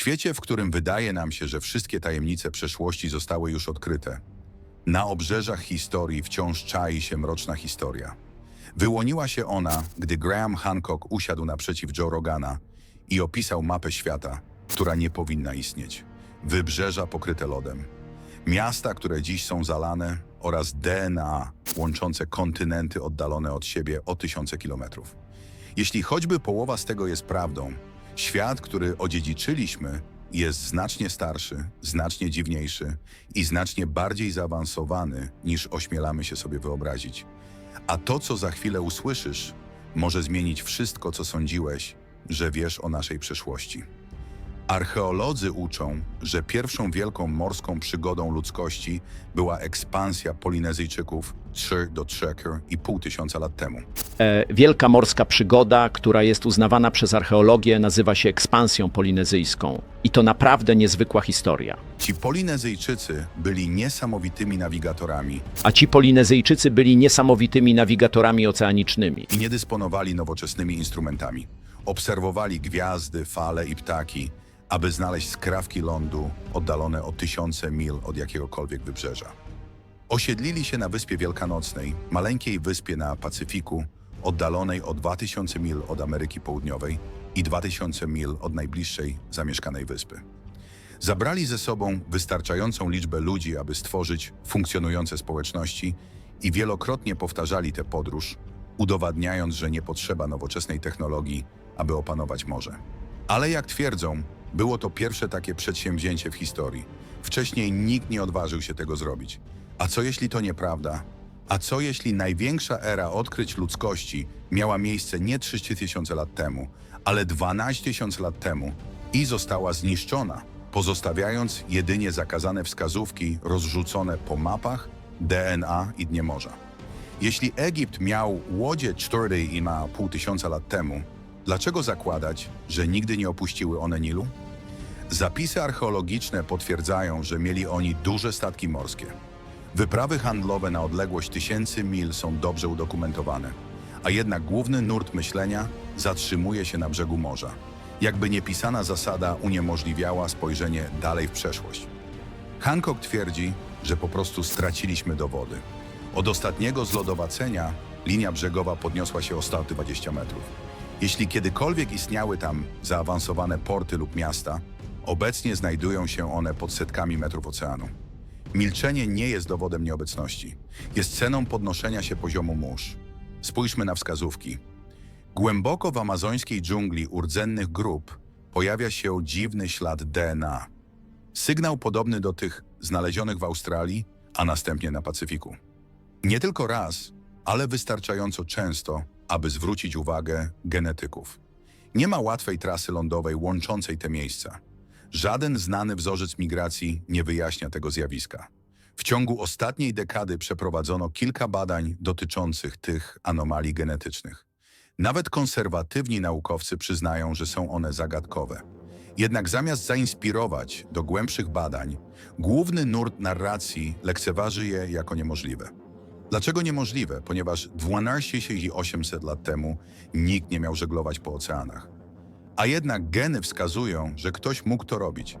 świecie, w którym wydaje nam się, że wszystkie tajemnice przeszłości zostały już odkryte, na obrzeżach historii wciąż czai się mroczna historia. Wyłoniła się ona, gdy Graham Hancock usiadł naprzeciw Joe Rogana i opisał mapę świata, która nie powinna istnieć. Wybrzeża pokryte lodem, miasta, które dziś są zalane oraz DNA łączące kontynenty oddalone od siebie o tysiące kilometrów. Jeśli choćby połowa z tego jest prawdą, świat, który odziedziczyliśmy, jest znacznie starszy, znacznie dziwniejszy i znacznie bardziej zaawansowany niż ośmielamy się sobie wyobrazić. A to, co za chwilę usłyszysz, może zmienić wszystko, co sądziłeś, że wiesz o naszej przeszłości. Archeolodzy uczą, że pierwszą wielką morską przygodą ludzkości była ekspansja Polinezyjczyków 3 do 3,5 tysiąca lat temu. E, Wielka morska przygoda, która jest uznawana przez archeologię, nazywa się ekspansją polinezyjską. I to naprawdę niezwykła historia. Ci Polinezyjczycy byli niesamowitymi nawigatorami A ci Polinezyjczycy byli niesamowitymi nawigatorami oceanicznymi. i nie dysponowali nowoczesnymi instrumentami. Obserwowali gwiazdy, fale i ptaki, aby znaleźć skrawki lądu oddalone o tysiące mil od jakiegokolwiek wybrzeża. Osiedlili się na Wyspie Wielkanocnej, maleńkiej wyspie na Pacyfiku, oddalonej o 2000 mil od Ameryki Południowej i 2000 mil od najbliższej zamieszkanej wyspy. Zabrali ze sobą wystarczającą liczbę ludzi, aby stworzyć funkcjonujące społeczności i wielokrotnie powtarzali tę podróż, udowadniając, że nie potrzeba nowoczesnej technologii, aby opanować morze. Ale jak twierdzą, było to pierwsze takie przedsięwzięcie w historii. Wcześniej nikt nie odważył się tego zrobić. A co jeśli to nieprawda? A co jeśli największa era odkryć ludzkości miała miejsce nie 3000 lat temu, ale 12 tysięcy lat temu i została zniszczona, pozostawiając jedynie zakazane wskazówki rozrzucone po mapach, DNA i dnie morza? Jeśli Egipt miał łodzie 4,5 tysiąca lat temu, dlaczego zakładać, że nigdy nie opuściły one Nilu? Zapisy archeologiczne potwierdzają, że mieli oni duże statki morskie. Wyprawy handlowe na odległość tysięcy mil są dobrze udokumentowane, a jednak główny nurt myślenia zatrzymuje się na brzegu morza. Jakby niepisana zasada uniemożliwiała spojrzenie dalej w przeszłość. Hancock twierdzi, że po prostu straciliśmy dowody. Od ostatniego zlodowacenia linia brzegowa podniosła się o 120 metrów. Jeśli kiedykolwiek istniały tam zaawansowane porty lub miasta, obecnie znajdują się one pod setkami metrów oceanu. Milczenie nie jest dowodem nieobecności. Jest ceną podnoszenia się poziomu mórz. Spójrzmy na wskazówki. Głęboko w amazońskiej dżungli u rdzennych grup pojawia się dziwny ślad DNA. Sygnał podobny do tych znalezionych w Australii, a następnie na Pacyfiku. Nie tylko raz, ale wystarczająco często, aby zwrócić uwagę genetyków. Nie ma łatwej trasy lądowej łączącej te miejsca. Żaden znany wzorzec migracji nie wyjaśnia tego zjawiska. W ciągu ostatniej dekady przeprowadzono kilka badań dotyczących tych anomalii genetycznych. Nawet konserwatywni naukowcy przyznają, że są one zagadkowe. Jednak zamiast zainspirować do głębszych badań, główny nurt narracji lekceważy je jako niemożliwe. Dlaczego niemożliwe? Ponieważ 12 lat temu nikt nie miał żeglować po oceanach. A jednak geny wskazują, że ktoś mógł to robić.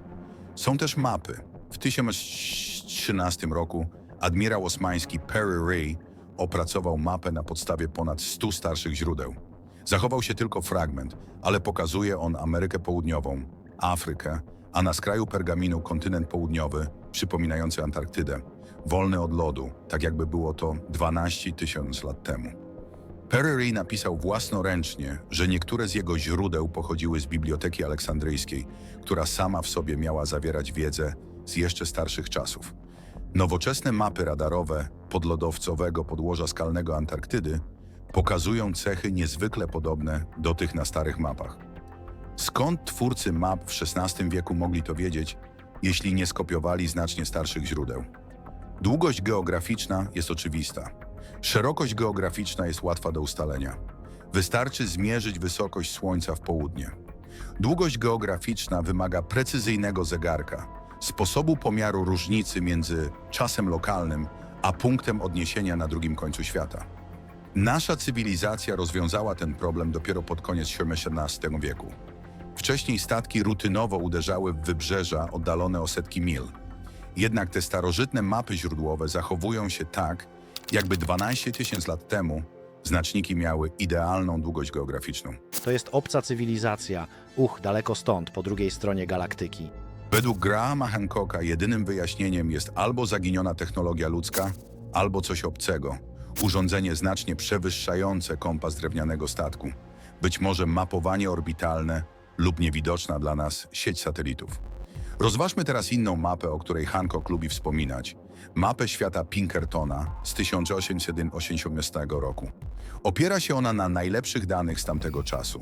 Są też mapy. W 1013 roku admirał osmański Perry Ray opracował mapę na podstawie ponad 100 starszych źródeł. Zachował się tylko fragment, ale pokazuje on Amerykę Południową, Afrykę, a na skraju pergaminu kontynent południowy, przypominający Antarktydę, wolny od lodu, tak jakby było to 12 tysięcy lat temu. Perry Ray napisał własnoręcznie, że niektóre z jego źródeł pochodziły z Biblioteki Aleksandryjskiej, która sama w sobie miała zawierać wiedzę z jeszcze starszych czasów. Nowoczesne mapy radarowe podlodowcowego podłoża skalnego Antarktydy pokazują cechy niezwykle podobne do tych na starych mapach. Skąd twórcy map w XVI wieku mogli to wiedzieć, jeśli nie skopiowali znacznie starszych źródeł? Długość geograficzna jest oczywista. Szerokość geograficzna jest łatwa do ustalenia. Wystarczy zmierzyć wysokość Słońca w południe. Długość geograficzna wymaga precyzyjnego zegarka, sposobu pomiaru różnicy między czasem lokalnym a punktem odniesienia na drugim końcu świata. Nasza cywilizacja rozwiązała ten problem dopiero pod koniec XVII wieku. Wcześniej statki rutynowo uderzały w wybrzeża oddalone o setki mil. Jednak te starożytne mapy źródłowe zachowują się tak, jakby 12 tysięcy lat temu znaczniki miały idealną długość geograficzną. To jest obca cywilizacja, uch, daleko stąd, po drugiej stronie galaktyki. Według Grahama Hancocka jedynym wyjaśnieniem jest albo zaginiona technologia ludzka, albo coś obcego. Urządzenie znacznie przewyższające kompas drewnianego statku. Być może mapowanie orbitalne lub niewidoczna dla nas sieć satelitów. Rozważmy teraz inną mapę, o której Hancock lubi wspominać. Mapę świata Pinkertona z 1818 roku. Opiera się ona na najlepszych danych z tamtego czasu.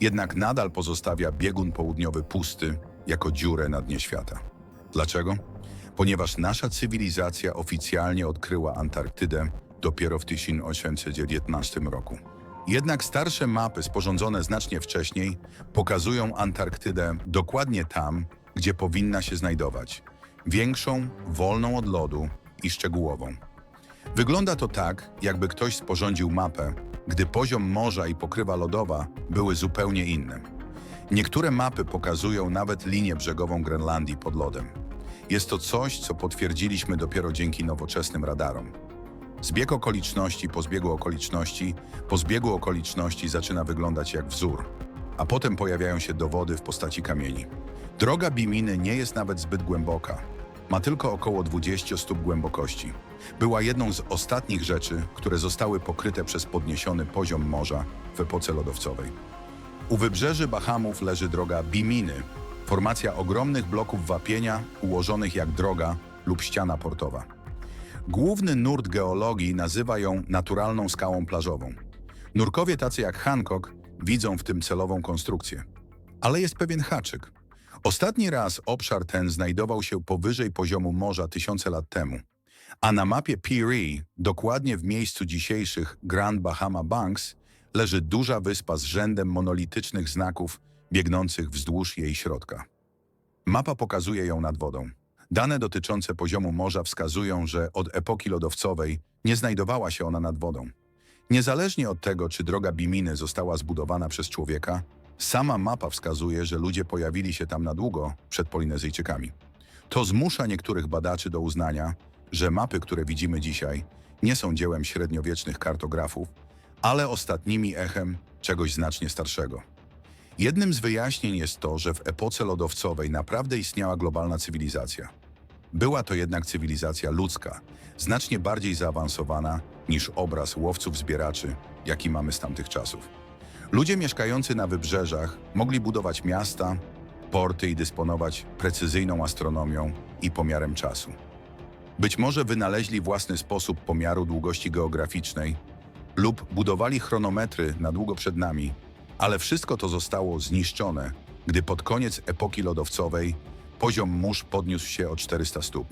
Jednak nadal pozostawia biegun południowy pusty, jako dziurę na dnie świata. Dlaczego? Ponieważ nasza cywilizacja oficjalnie odkryła Antarktydę dopiero w 1819 roku. Jednak starsze mapy sporządzone znacznie wcześniej pokazują Antarktydę dokładnie tam, gdzie powinna się znajdować. Większą, wolną od lodu i szczegółową. Wygląda to tak, jakby ktoś sporządził mapę, gdy poziom morza i pokrywa lodowa były zupełnie inne. Niektóre mapy pokazują nawet linię brzegową Grenlandii pod lodem. Jest to coś, co potwierdziliśmy dopiero dzięki nowoczesnym radarom. Zbieg okoliczności po zbiegu okoliczności, po zbiegu okoliczności zaczyna wyglądać jak wzór, a potem pojawiają się dowody w postaci kamieni. Droga Biminy nie jest nawet zbyt głęboka. Ma tylko około 20 stóp głębokości. Była jedną z ostatnich rzeczy, które zostały pokryte przez podniesiony poziom morza w epoce lodowcowej. U wybrzeży Bahamów leży droga Biminy, formacja ogromnych bloków wapienia ułożonych jak droga lub ściana portowa. Główny nurt geologii nazywa ją naturalną skałą plażową. Nurkowie tacy jak Hancock widzą w tym celową konstrukcję. Ale jest pewien haczyk. Ostatni raz obszar ten znajdował się powyżej poziomu morza tysiące lat temu, a na mapie Peary, dokładnie w miejscu dzisiejszych Grand Bahama Banks, leży duża wyspa z rzędem monolitycznych znaków biegnących wzdłuż jej środka. Mapa pokazuje ją nad wodą. Dane dotyczące poziomu morza wskazują, że od epoki lodowcowej nie znajdowała się ona nad wodą. Niezależnie od tego, czy droga Biminy została zbudowana przez człowieka, sama mapa wskazuje, że ludzie pojawili się tam na długo przed Polinezyjczykami. To zmusza niektórych badaczy do uznania, że mapy, które widzimy dzisiaj, nie są dziełem średniowiecznych kartografów, ale ostatnimi echem czegoś znacznie starszego. Jednym z wyjaśnień jest to, że w epoce lodowcowej naprawdę istniała globalna cywilizacja. Była to jednak cywilizacja ludzka, znacznie bardziej zaawansowana niż obraz łowców-zbieraczy, jaki mamy z tamtych czasów. Ludzie mieszkający na wybrzeżach mogli budować miasta, porty i dysponować precyzyjną astronomią i pomiarem czasu. Być może wynaleźli własny sposób pomiaru długości geograficznej lub budowali chronometry na długo przed nami, ale wszystko to zostało zniszczone, gdy pod koniec epoki lodowcowej poziom mórz podniósł się o 400 stóp.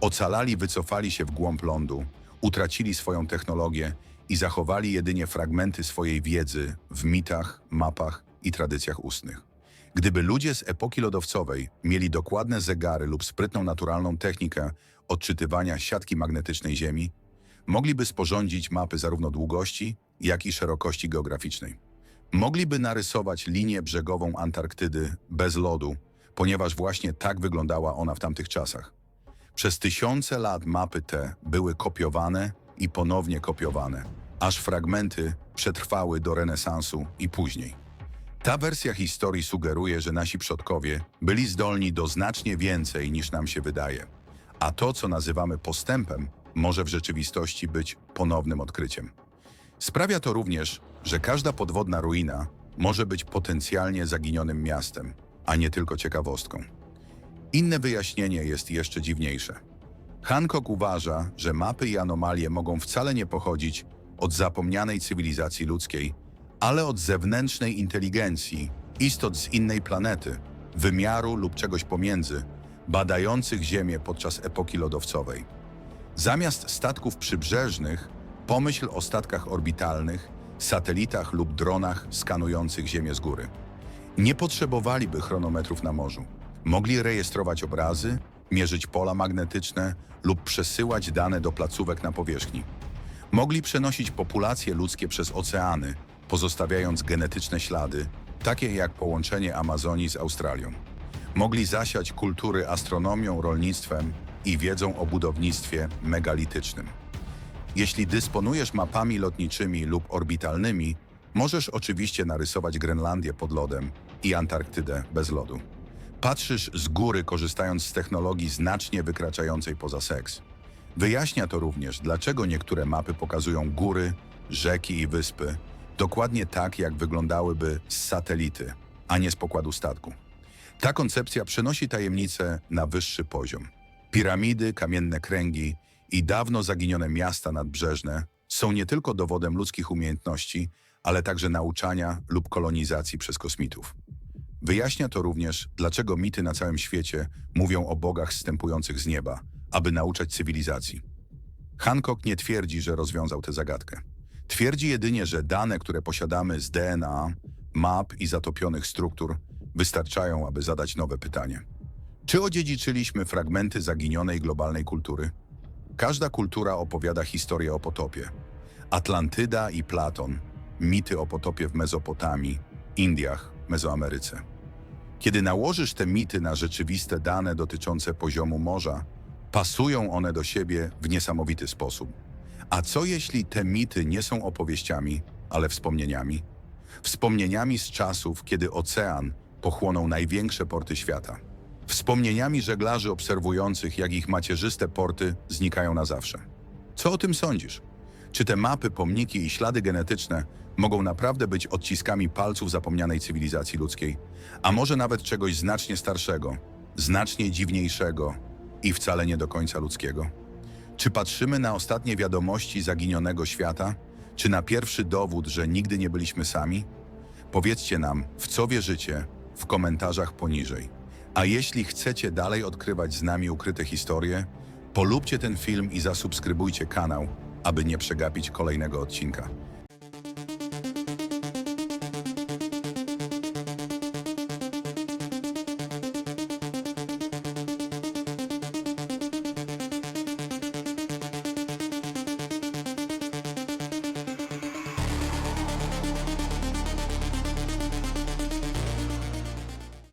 Ocalali wycofali się w głąb lądu, utracili swoją technologię i zachowali jedynie fragmenty swojej wiedzy w mitach, mapach i tradycjach ustnych. Gdyby ludzie z epoki lodowcowej mieli dokładne zegary lub sprytną naturalną technikę odczytywania siatki magnetycznej Ziemi, mogliby sporządzić mapy zarówno długości, jak i szerokości geograficznej. Mogliby narysować linię brzegową Antarktydy bez lodu, ponieważ właśnie tak wyglądała ona w tamtych czasach. Przez tysiące lat mapy te były kopiowane i ponownie kopiowane, aż fragmenty przetrwały do renesansu i później. Ta wersja historii sugeruje, że nasi przodkowie byli zdolni do znacznie więcej niż nam się wydaje, a to, co nazywamy postępem, może w rzeczywistości być ponownym odkryciem. Sprawia to również, że każda podwodna ruina może być potencjalnie zaginionym miastem, a nie tylko ciekawostką. Inne wyjaśnienie jest jeszcze dziwniejsze. Hancock uważa, że mapy i anomalie mogą wcale nie pochodzić od zapomnianej cywilizacji ludzkiej, ale od zewnętrznej inteligencji, istot z innej planety, wymiaru lub czegoś pomiędzy, badających Ziemię podczas epoki lodowcowej. Zamiast statków przybrzeżnych, pomyśl o statkach orbitalnych, satelitach lub dronach skanujących Ziemię z góry. Nie potrzebowaliby chronometrów na morzu. Mogli rejestrować obrazy, mierzyć pola magnetyczne lub przesyłać dane do placówek na powierzchni. Mogli przenosić populacje ludzkie przez oceany, pozostawiając genetyczne ślady takie jak połączenie Amazonii z Australią. Mogli zasiać kultury astronomią, rolnictwem i wiedzą o budownictwie megalitycznym. Jeśli dysponujesz mapami lotniczymi lub orbitalnymi, możesz oczywiście narysować Grenlandię pod lodem i Antarktydę bez lodu. Patrzysz z góry, korzystając z technologii znacznie wykraczającej poza seks. Wyjaśnia to również, dlaczego niektóre mapy pokazują góry, rzeki i wyspy dokładnie tak, jak wyglądałyby z satelity, a nie z pokładu statku. Ta koncepcja przenosi tajemnicę na wyższy poziom. Piramidy, kamienne kręgi i dawno zaginione miasta nadbrzeżne są nie tylko dowodem ludzkich umiejętności, ale także nauczania lub kolonizacji przez kosmitów. Wyjaśnia to również, dlaczego mity na całym świecie mówią o bogach zstępujących z nieba, aby nauczać cywilizacji. Hancock nie twierdzi, że rozwiązał tę zagadkę. Twierdzi jedynie, że dane, które posiadamy z DNA, map i zatopionych struktur, wystarczają, aby zadać nowe pytanie. Czy odziedziczyliśmy fragmenty zaginionej globalnej kultury? Każda kultura opowiada historię o potopie. Atlantyda i Platon, mity o potopie w Mezopotamii, Indiach, Mezoameryce. Kiedy nałożysz te mity na rzeczywiste dane dotyczące poziomu morza, pasują one do siebie w niesamowity sposób. A co jeśli te mity nie są opowieściami, ale wspomnieniami? Wspomnieniami z czasów, kiedy ocean pochłonął największe porty świata. Wspomnieniami żeglarzy obserwujących, jak ich macierzyste porty znikają na zawsze. Co o tym sądzisz? Czy te mapy, pomniki i ślady genetyczne mogą naprawdę być odciskami palców zapomnianej cywilizacji ludzkiej, a może nawet czegoś znacznie starszego, znacznie dziwniejszego i wcale nie do końca ludzkiego? Czy patrzymy na ostatnie wiadomości zaginionego świata, czy na pierwszy dowód, że nigdy nie byliśmy sami? Powiedzcie nam, w co wierzycie, w komentarzach poniżej. A jeśli chcecie dalej odkrywać z nami ukryte historie, polubcie ten film i zasubskrybujcie kanał, aby nie przegapić kolejnego odcinka.